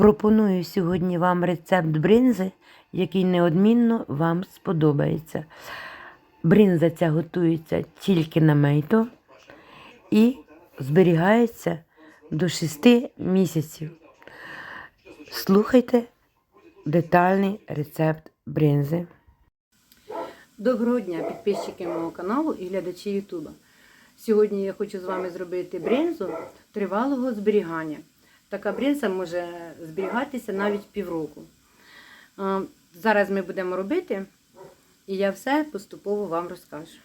Пропоную сьогодні вам рецепт бринзи, який неодмінно вам сподобається. Бринза ця готується тільки на мейто і зберігається до 6 місяців. Слухайте детальний рецепт бринзи. Доброго дня, підписчики мого каналу і глядачі Ютуба. Сьогодні я хочу з вами зробити бринзу тривалого зберігання. Така бринза може зберігатися навіть півроку. Зараз ми будемо робити, і я все поступово вам розкажу.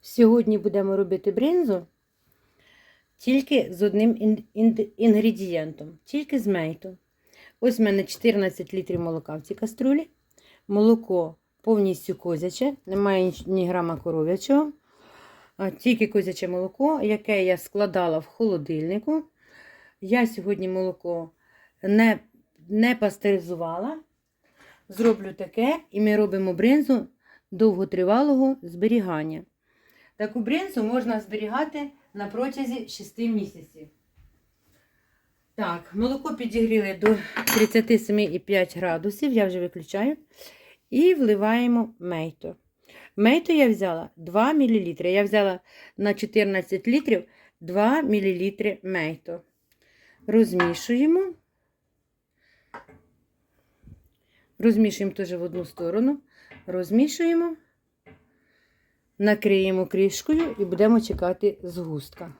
Сьогодні будемо робити бринзу тільки з одним ін- ін- інгредієнтом, тільки з мейту. Ось в мене 14 літрів молока в цій каструлі. Молоко повністю козяче, немає ні- грама коров'ячого. Тільки козяче молоко, яке я складала в холодильнику. Я сьогодні молоко не, не пастеризувала. Зроблю таке, і ми робимо бринзу довготривалого зберігання. Таку бринзу можна зберігати на протязі 6 місяців. Так, молоко підігріли до 37,5 градусів, я вже виключаю. І вливаємо мейто. Мейто я взяла 2 мл. Я взяла на 14 літрів 2 мл мейто. Розмішуємо. Розмішуємо теж в одну сторону. Розмішуємо, накриємо кришкою і будемо чекати згустка.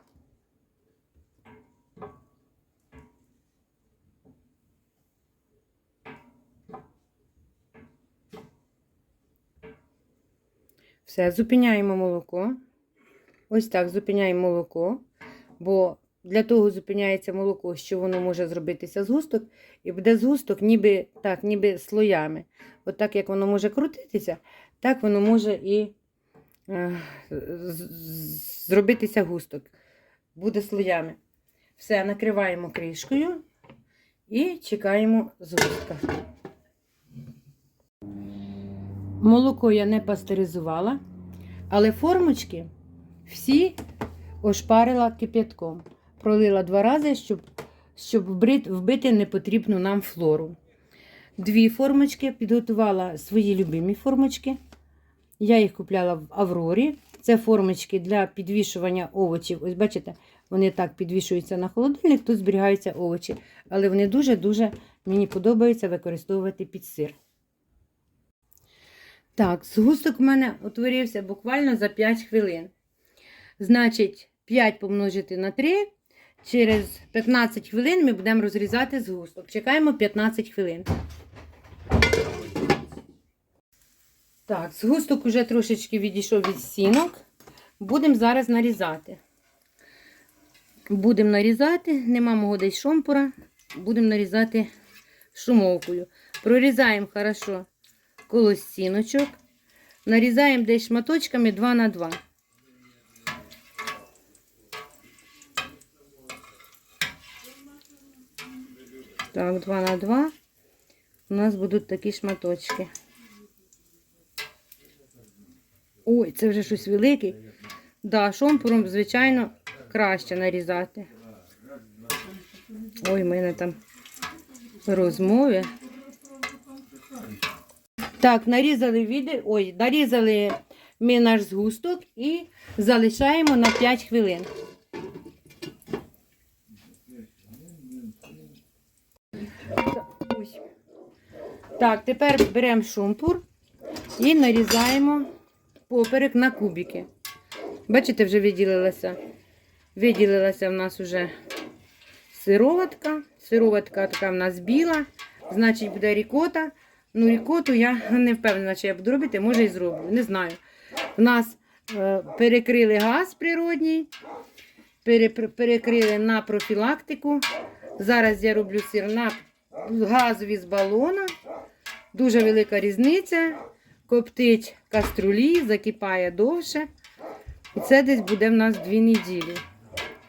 Все, зупиняємо молоко. Ось так зупиняємо молоко, бо для того зупиняється молоко, що воно може зробитися згусток, і буде згусток ніби так, ніби слоями. От так як воно може крутитися, так воно може і е, зробитися густок. Буде слоями. Все, накриваємо кришкою і чекаємо згустка. Молоко я не пастеризувала, але формочки всі ошпарила кип'ятком. Пролила два рази, щоб, щоб вбити непотрібну нам флору. Дві формочки підготувала свої любимі формочки. Я їх купляла в Аврорі. Це формочки для підвішування овочів. Ось бачите, вони так підвішуються на холодильник, тут зберігаються овочі. Але вони дуже-дуже мені подобаються використовувати під сир. Так, згусток у мене утворився буквально за 5 хвилин. Значить, 5 помножити на 3. Через 15 хвилин ми будемо розрізати згусток. Чекаємо 15 хвилин. Так, згусток уже трошечки відійшов від стінок. Будемо зараз нарізати. Будемо нарізати, нема мого десь шомпура. Будемо нарізати шумовкою. Прорізаємо хорошо коло стіночок. Нарізаємо десь шматочками 2 на 2. Так, 2 на 2. У нас будуть такі шматочки. Ой, це вже щось велике. Да, шомпуром, звичайно, краще нарізати. Ой, в мене там розмови. Так, нарізали віде... Ой, нарізали ми наш згусток і залишаємо на 5 хвилин. Так, тепер беремо шумпур і нарізаємо поперек на кубики. Бачите, вже виділилася. Виділилася в нас вже сироватка. Сироватка така в нас біла, значить буде рікота. Ну, рікоту я не впевнена, чи я буду робити, може і зроблю. Не знаю. У нас е, перекрили газ природній, пере, перекрили на профілактику. Зараз я роблю сир на газові з балона. Дуже велика різниця. Коптить каструлі, закипає довше. І це десь буде в нас дві неділі.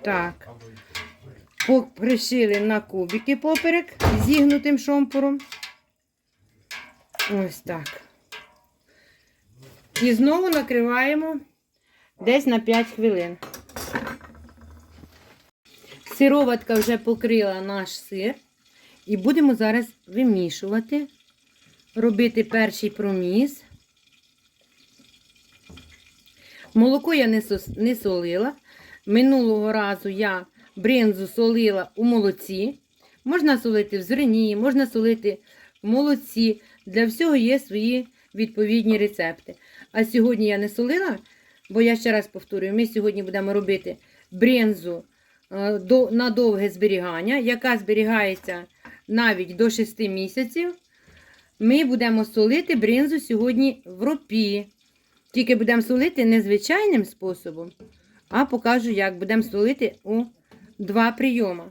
Так. Пришили на кубики поперек зігнутим шомпуром. Ось так. І знову накриваємо десь на 5 хвилин. Сироватка вже покрила наш сир. І будемо зараз вимішувати, робити перший проміс. Молоко я не, солила. Минулого разу я бринзу солила у молоці. Можна солити в зерні, можна солити в молоці. Для всього є свої відповідні рецепти. А сьогодні я не солила, бо я ще раз повторюю, ми сьогодні будемо робити бринзу е, на довге зберігання, яка зберігається навіть до 6 місяців. Ми будемо солити бринзу сьогодні в ропі. Тільки будемо солити не звичайним способом, а покажу, як будемо солити у два прийоми.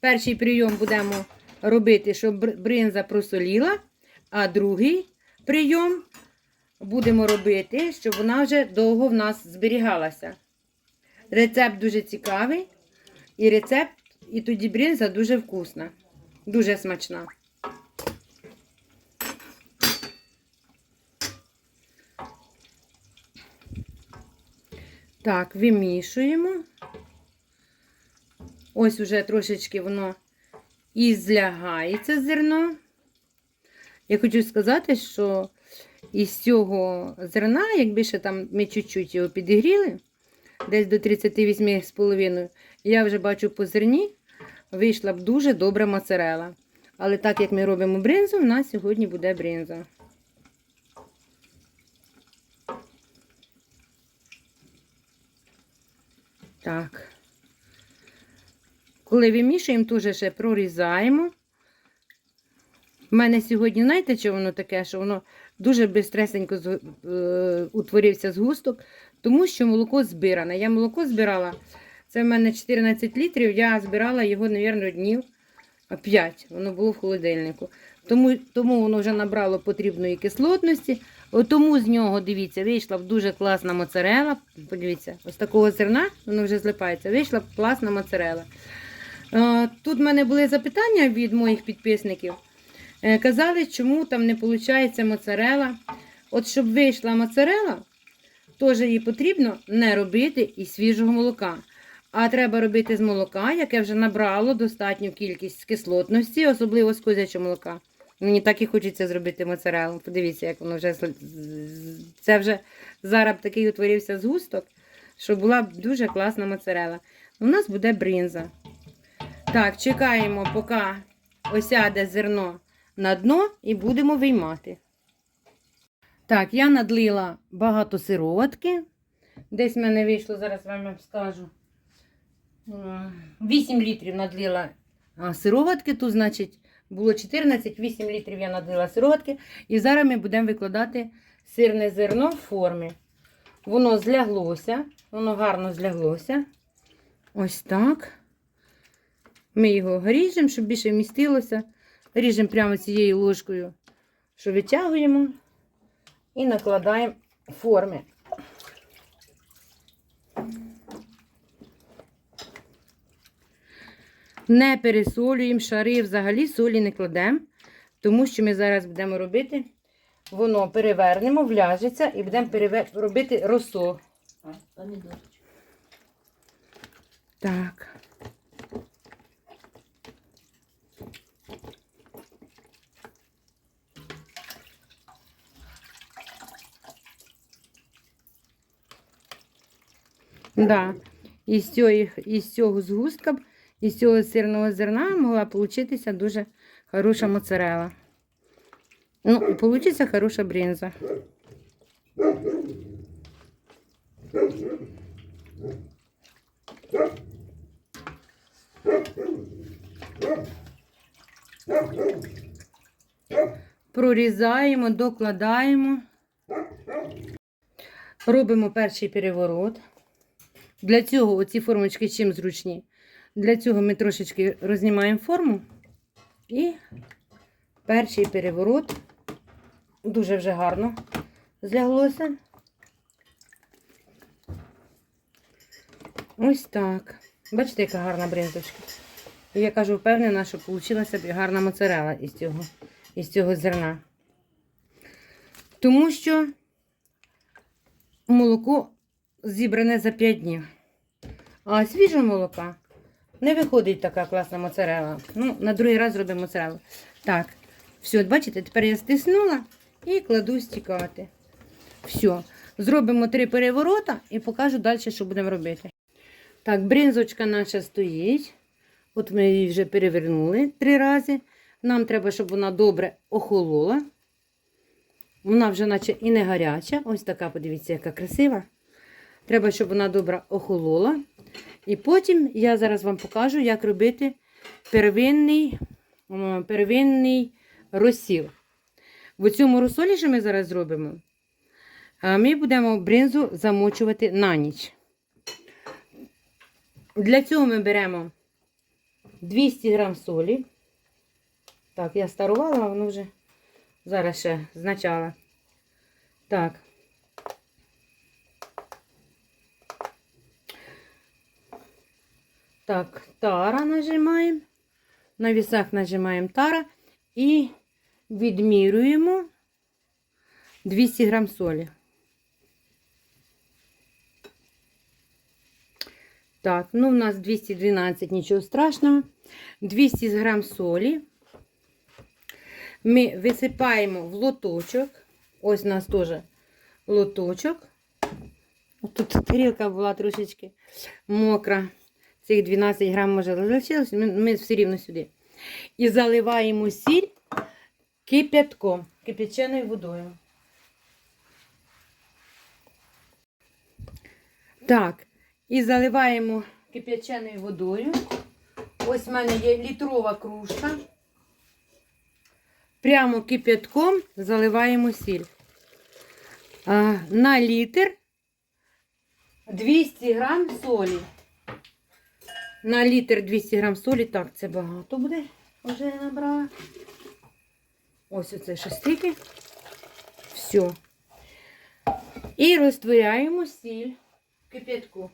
Перший прийом будемо робити, щоб бринза просоліла, а другий прийом будемо робити, щоб вона вже довго в нас зберігалася. Рецепт дуже цікавий, і рецепт, і тоді бринза дуже вкусна, дуже смачна. Так, вимішуємо. Ось уже трошечки воно і злягається зерно. Я хочу сказати, що із цього зерна, якби ще там ми чуть-чуть його підігріли, десь до 38,5, я вже бачу по зерні, вийшла б дуже добра моцарела. Але так як ми робимо бринзу, у нас сьогодні буде бринза. Так. Коли вимішуємо, теж ще прорізаємо. У мене сьогодні, знаєте, що воно таке, що воно дуже безстресенько з- е, утворився згусток, тому що молоко збиране. Я молоко збирала, це в мене 14 літрів, я збирала його, мабуть, днів 5. Воно було в холодильнику. Тому, тому воно вже набрало потрібної кислотності. Тому з нього, дивіться, вийшла б дуже класна моцарела. Подивіться, ось такого зерна, воно вже злипається, вийшла б класна моцарела. Е, Тут в мене були запитання від моїх підписників. Е, Казали, чому там не виходить моцарела. От щоб вийшла моцарела, теж її потрібно не робити із свіжого молока. А треба робити з молока, яке вже набрало достатню кількість кислотності, особливо з козячого молока. Мені так і хочеться зробити моцарелу. Подивіться, як воно вже це вже зараз такий утворився згусток, що була б дуже класна моцарела. У нас буде бринза. Так, чекаємо, поки осяде зерно на дно і будемо виймати. Так, я надлила багато сироватки. Десь в мене вийшло, зараз вам скажу. 8 літрів надлила сироватки. Тут, значить, було 14, 8 літрів я надлила сироватки. І зараз ми будемо викладати сирне зерно в формі. Воно зляглося, воно гарно зляглося. Ось так. Ми його ріжемо, щоб більше вмістилося. Ріжемо прямо цією ложкою, що витягуємо, і накладаємо форми. Не пересолюємо шари, взагалі солі не кладемо, тому що ми зараз будемо робити, воно перевернемо, вляжеться і будемо перевер... робити розсол. Так. Да. Із цього, із цього згустка, із цього сирного зерна могла получитися дуже хороша моцарела. Ну, получиться хороша бринза. Прорізаємо, докладаємо. Робимо перший переворот. Для цього оці формочки чим зручні. Для цього ми трошечки рознімаємо форму і перший переворот дуже вже гарно зляглося. Ось так. Бачите, яка гарна бринзочка. І я кажу, впевнена, що вийшла собі гарна моцарела із цього, із цього зерна. Тому що молоко зібране за 5 днів. А свіжого молока Не виходить така класна моцарела. Ну, на другий раз зробимо моцарелу. Так, все, бачите, тепер я стиснула і кладу стікати. Все. Зробимо три переворота і покажу далі, що будемо робити. Так, бринзочка наша стоїть. От ми її вже перевернули три рази. Нам треба, щоб вона добре охолола. Вона вже наче і не гаряча. Ось така, подивіться, яка красива. Треба, щоб вона добре охолола. І потім я зараз вам покажу, як робити первинний, первинний розсіл. В цьому розсолі, що ми зараз зробимо, ми будемо бринзу замочувати на ніч. Для цього ми беремо 200 грам солі. Так, я старувала, а воно вже зараз ще значала. Так. Так, тара нажимаємо. На вісах нажимаємо тара і відмірюємо 200 грам солі. Так, ну у нас 212, нічого страшного. 200 грам солі. Ми висипаємо в лоточок. Ось у нас теж лоточок. Тут тарілка була трошечки мокра. Цих 12 грам може залишилось, ми, все рівно сюди. І заливаємо сіль кип'ятком, кип'яченою водою. Так, і заливаємо кип'яченою водою. Ось в мене є літрова кружка. Прямо кип'ятком заливаємо сіль. На літр 200 грам солі. На літр 200 грам солі. Так, це багато буде. Вже я набрала. Ось оце ще стільки. Все. І розтворяємо сіль в кип'ятку.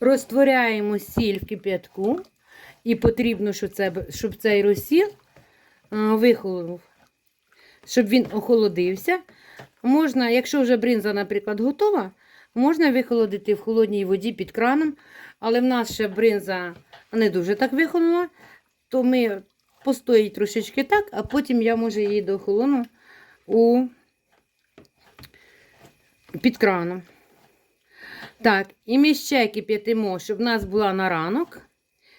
Розтворяємо сіль в кип'ятку. І потрібно, щоб, це, щоб цей розсіл вихолонув. Щоб він охолодився. Можна, якщо вже бринза, наприклад, готова, можна вихолодити в холодній воді під краном. Але в нас ще бринза не дуже так вихолонула, то ми постоїть трошечки так, а потім я може її дохолону у під краном. Так, і ми ще кип'ятимо, щоб в нас була на ранок.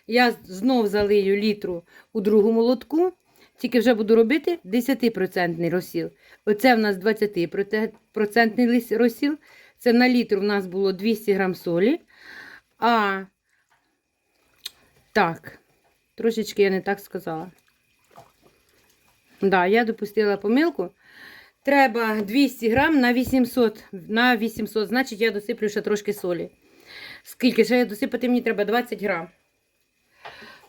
Я знов залию літру у другому лотку, тільки вже буду робити 10% розсіл. Оце в нас 20% розсіл. Це на літр у нас було 200 грам солі. А так, трошечки я не так сказала. Да, я допустила помилку. Треба 200 грам на 800, на 800, значить я досиплю ще трошки солі. Скільки ще досипати мені треба 20 грам.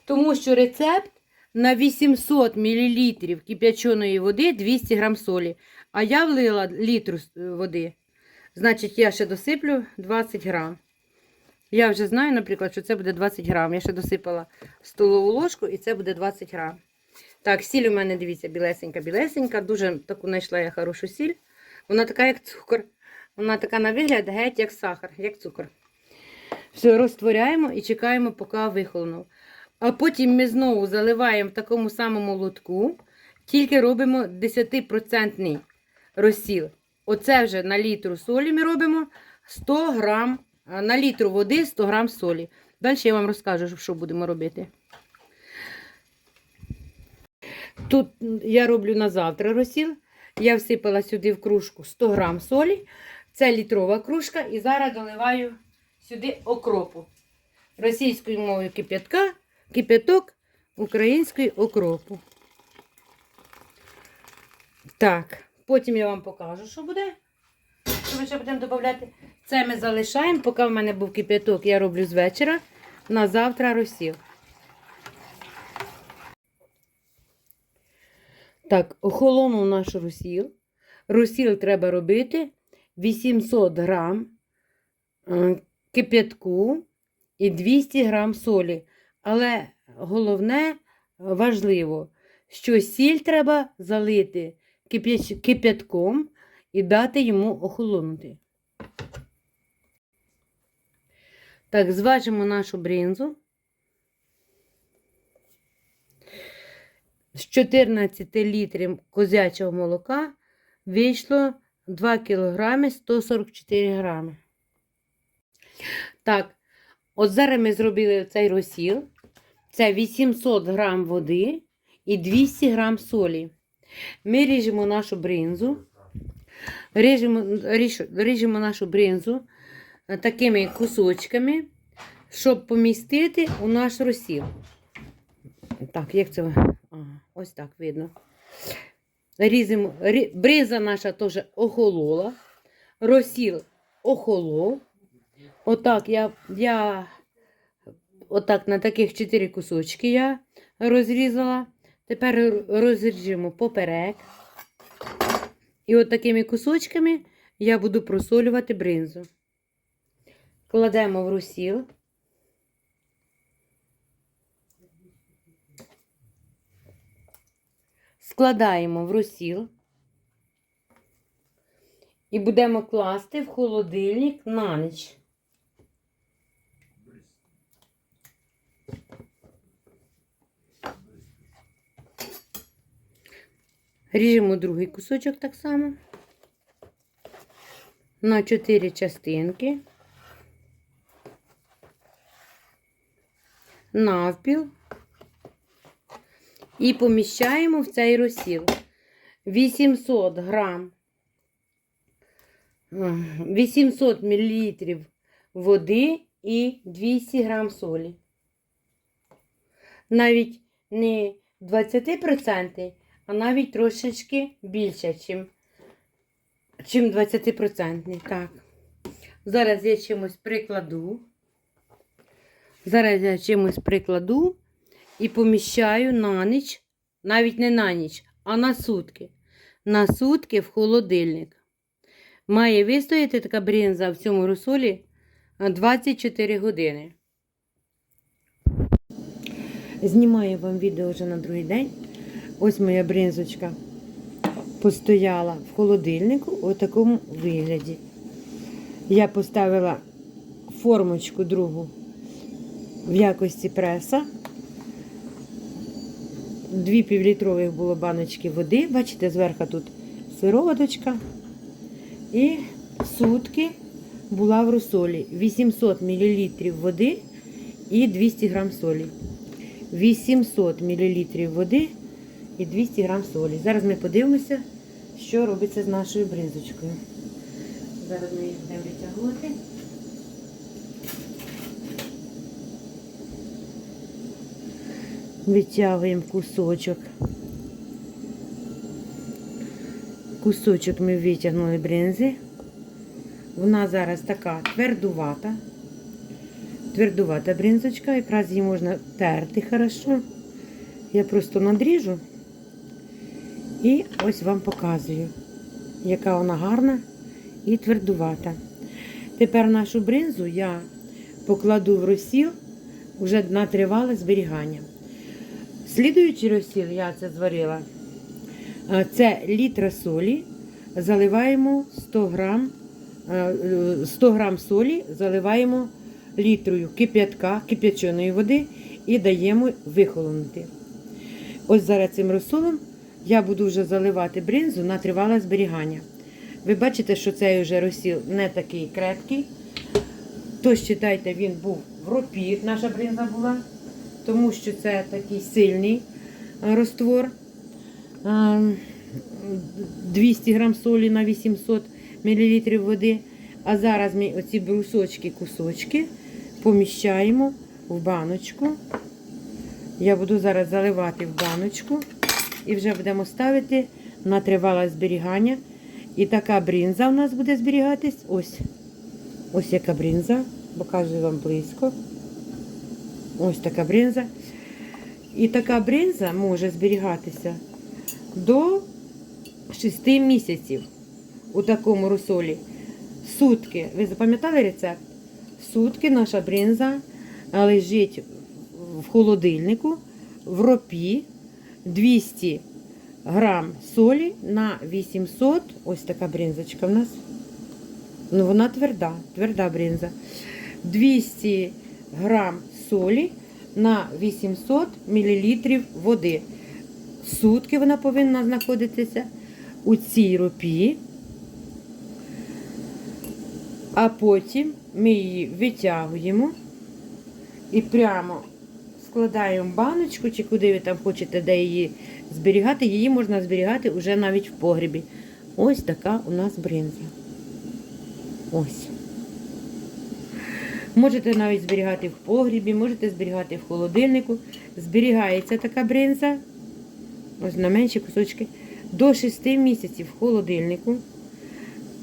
Тому що рецепт на 800 мл кип'яченої води 200 грам солі. А я влила літру води. Значить, я ще досиплю 20 грам. Я вже знаю, наприклад, що це буде 20 грам. Я ще досипала столову ложку і це буде 20 грам. Так, сіль у мене, дивіться, білесенька-білесенька. Дуже таку знайшла я хорошу сіль. Вона така, як цукор. Вона така на вигляд геть, як сахар, як цукор. Все, розтворяємо і чекаємо, поки вихолонув. А потім ми знову заливаємо в такому самому лотку, тільки робимо 10% розсіл. Оце вже на літру солі ми робимо 100 грам, на літру води 100 грам солі. Далі я вам розкажу, що будемо робити. Тут я роблю на завтра розсіл. Я всипала сюди в кружку 100 грам солі. Це літрова кружка. І зараз доливаю сюди окропу. Російською мовою кип'ятка, кип'яток, українською окропу. Так, потім я вам покажу, що буде. Що ми ще будемо додати. Це ми залишаємо, поки в мене був кип'яток, я роблю з вечора. На завтра розсіл. Так, охолонув наш розсіл. Розсіл треба робити 800 грам е, кип'ятку і 200 грам солі. Але головне, важливо, що сіль треба залити кип'ятком і дати йому охолонути. Так, зважимо нашу бринзу. З 14 літрів козячого молока вийшло 2 кг 144 грами. Так, от зараз ми зробили цей розсіл. Це 800 грам води і 200 грам солі. Ми ріжемо нашу бринзу. Ріжемо, ріж- ріжемо нашу бринзу е, такими кусочками, щоб помістити у наш розсіл. Так, як це? Ось так видно. Різимо, рі, бриза наша теж охолола. Розсіл охолов. Отак я, я отак на таких чотири кусочки я розрізала. Тепер розріжемо поперек. І от такими кусочками я буду просолювати бринзу. Кладемо в розсіл. Складаємо в розсіл. І будемо класти в холодильник на ніч. Ріжемо другий кусочок так само. На 4 частинки. Навпіл. І поміщаємо в цей розсіл 800 грам, 800 мл води і 200 грам солі. Навіть не 20%, а навіть трошечки більше, чим, чим 20%. Так. Зараз я чимось прикладу. Зараз я чимось прикладу і поміщаю на ніч, навіть не на ніч, а на сутки. На сутки в холодильник. Має вистояти така бринза в цьому розсолі а, 24 години. Знімаю вам відео вже на другий день. Ось моя бринзочка постояла в холодильнику у такому вигляді. Я поставила формочку другу в якості преса. Дві півлітрових було баночки води. Бачите, зверху тут сироваточка. І сутки була в розсолі 800 мл води і 200 грам солі. 800 мл води і 200 грам солі. Зараз ми подивимося, що робиться з нашою бринзочкою. Зараз ми її будемо витягувати. Витягуємо кусочок. Кусочок ми витягнули бринзи. Вона зараз така твердувата. Твердувата бринзочка, якраз її можна терти хорошо. Я просто надріжу і ось вам показую, яка вона гарна і твердувата. Тепер нашу бринзу я покладу в розсіл вже на тривале зберігання. Слідуючий розсіл я це зварила. Е, Це літра солі. Заливаємо 100 грам, е, е, 100 грам солі, заливаємо літрою кип'ятка, кип'яченої води і даємо вихолонути. Ось зараз цим розсолом я буду вже заливати бринзу на тривале зберігання. Ви бачите, що цей вже розсіл не такий крепкий. Тож, читайте, він був в ропі, наша бринза була, тому що це такий сильний е, роствор. Е, 200 грам солі на 800 мл води. А зараз ми оці брусочки, кусочки поміщаємо в баночку. Я буду зараз заливати в баночку і вже будемо ставити на тривале зберігання. І така бринза у нас буде зберігатись. Ось. Ось яка бринза. Покажу вам близько. Ось така бринза. І така бринза може зберігатися до 6 місяців у такому розсолі. Сутки. Ви запам'ятали рецепт? Сутки наша бринза лежить в холодильнику в ропі 200 грам солі на 800. Ось така бринзочка в нас. Ну, вона тверда, тверда бринза. 200 грам солі на 800 мл води. Сутки вона повинна знаходитися у цій ропі, а потім ми її витягуємо і прямо складаємо баночку, чи куди ви там хочете, де її зберігати. Її можна зберігати вже навіть в погрібі. Ось така у нас бринза. Ось. Можете навіть зберігати в погрібі, можете зберігати в холодильнику. Зберігається така бринза. Ось на менші кусочки. До 6 місяців в холодильнику.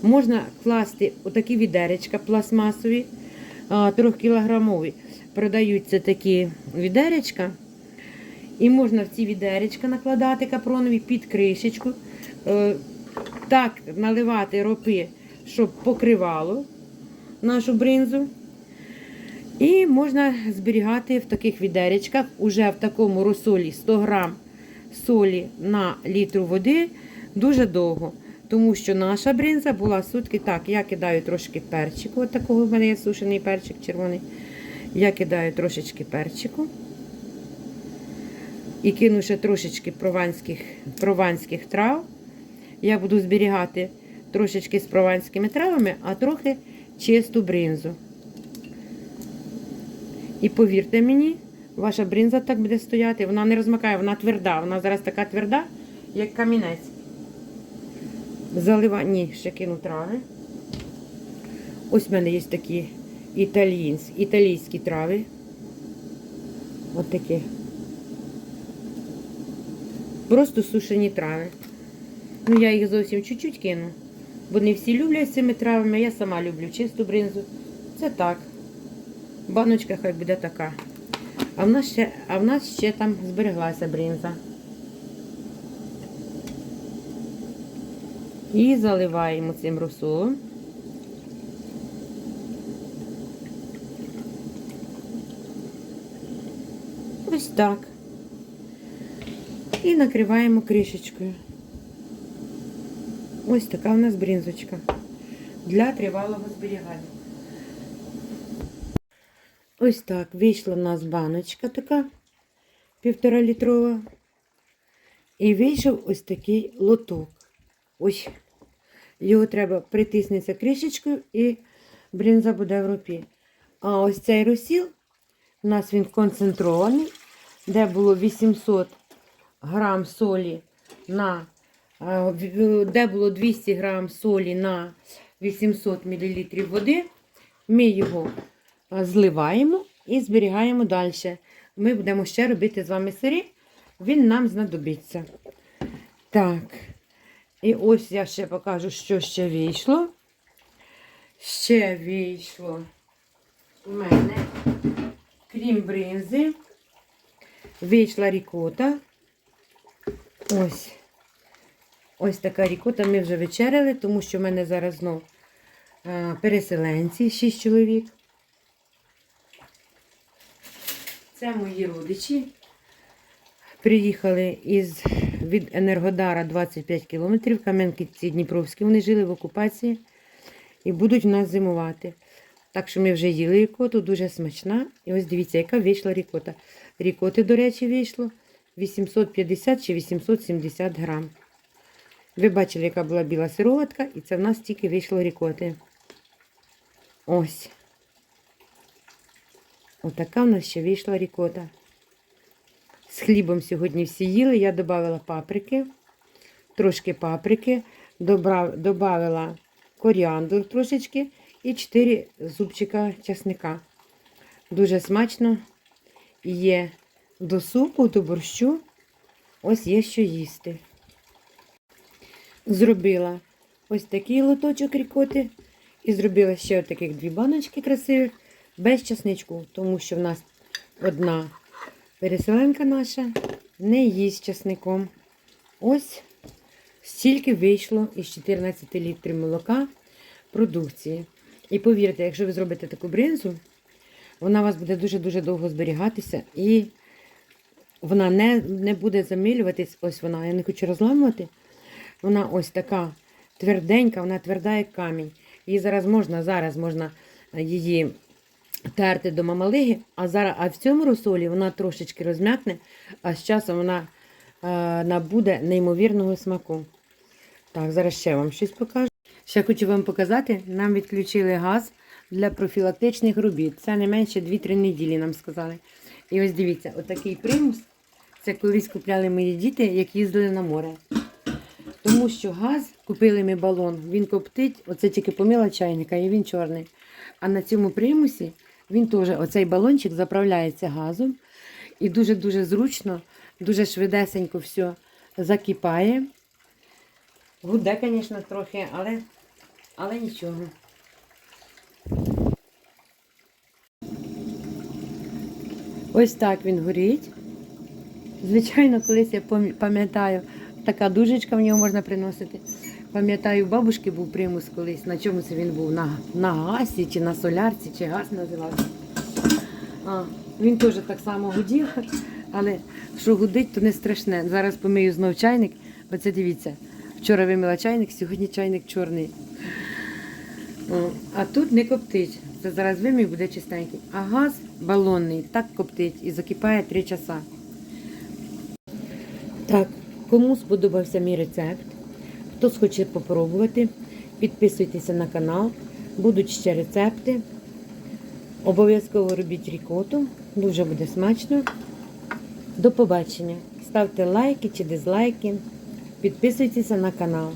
Можна класти отакі відеречка пластмасові, 3-кілограмові. Продаються такі відеречка. І можна в ці відеречка накладати капронові під кришечку. Е, Так наливати ропи, щоб покривало нашу бринзу. І можна зберігати в таких відеречках, уже в такому розсолі 100 грам солі на літру води дуже довго. Тому що наша бринза була сутки. Так, я кидаю трошки перчику. От такого в мене є сушений перчик червоний. Я кидаю трошечки перчику. І кину ще трошечки прованських, прованських трав. Я буду зберігати трошечки з прованськими травами, а трохи чисту бринзу. І повірте мені, ваша бринза так буде стояти, вона не розмакає, вона тверда. Вона зараз така тверда, як камінець. Залива... Ні, ще кину трави. Ось в мене є такі італійські, італійські трави. Ось такі. Просто сушені трави. Ну, я їх зовсім чуть-чуть кину. Бо не всі люблять цими травами, я сама люблю чисту бринзу. Це так. Баночка хай буде така. А в нас ще, а в нас ще там збереглася бринза. І заливаємо цим розсолом. Так. І накриваємо кришечкою. Ось така у нас бринзочка для тривалого зберігання. Ось так вийшла в нас баночка така півтора літрова. І вийшов ось такий лоток. Ось. Його треба притиснутися кришечкою і бринза буде в рупі. А ось цей розсіл, у нас він концентрований, де було 800 грам солі на де було 200 грам солі на 800 мл води. Ми його зливаємо і зберігаємо далі. Ми будемо ще робити з вами сирі, він нам знадобиться. Так. І ось я ще покажу, що ще вийшло. Ще вийшло у мене, крім бринзи, вийшла рікота. Ось. Ось така рікота. Ми вже вечеряли, тому що в мене зараз знов переселенці, 6 чоловік. Це мої родичі. Приїхали із, від Енергодара 25 кілометрів, Кам'янки Дніпровські. Вони жили в окупації і будуть в нас зимувати. Так що ми вже їли рікоту, дуже смачна. І ось дивіться, яка вийшла рікота. Рікоти, до речі, вийшло 850 чи 870 грам. Ви бачили, яка була біла сироватка, і це в нас тільки вийшло рікоти. Ось. Отака в нас ще вийшла рікота. З хлібом сьогодні всі їли. Я додала паприки, трошки паприки, додала коріандр трошечки і 4 зубчика часника. Дуже смачно є до супу, до борщу. Ось є що їсти. Зробила ось такий лоточок рікоти. І зробила ще таких дві баночки красивих, без часничку, тому що в нас одна переселенка наша не їсть часником. Ось стільки вийшло із 14 літрів молока продукції. І повірте, якщо ви зробите таку бринзу, вона у вас буде дуже-дуже довго зберігатися і вона не, не буде замилюватись. Ось вона, я не хочу розламувати. Вона ось така тверденька, вона тверда, як камінь. Її зараз можна, зараз можна її терти до мамалиги, а зараз а в цьому розсолі вона трошечки розм'якне, а з часом вона е, набуде неймовірного смаку. Так, зараз ще вам щось покажу. Ще хочу вам показати, нам відключили газ для профілактичних робіт. Це не менше 2-3 неділі, нам сказали. І ось дивіться, отакий примус. Це колись купляли мої діти, як їздили на море. Тому що газ, купили ми балон, він коптить, оце тільки помила чайника, і він чорний. А на цьому примусі він теж, оцей балончик заправляється газом. І дуже-дуже зручно, дуже швидесенько все закипає. Гуде, звісно, трохи, але, але нічого. Ось так він горить. Звичайно, колись я пам'ятаю, така дужечка в нього можна приносити. Пам'ятаю, у бабушки був примус колись. На чому це він був? На, на гасі чи на солярці, чи газ називався. А, він теж так само гудів, але що гудить, то не страшне. Зараз помию знов чайник. Оце дивіться. Вчора вимила чайник, сьогодні чайник чорний. А тут не коптить. Це зараз вимію, буде чистенький. А газ балонний так коптить і закипає 3 часа. Так, кому сподобався мій рецепт, хтось хоче попробувати, підписуйтеся на канал, будуть ще рецепти. Обов'язково робіть рікоту, дуже буде смачно. До побачення. Ставте лайки чи дизлайки, підписуйтеся на канал.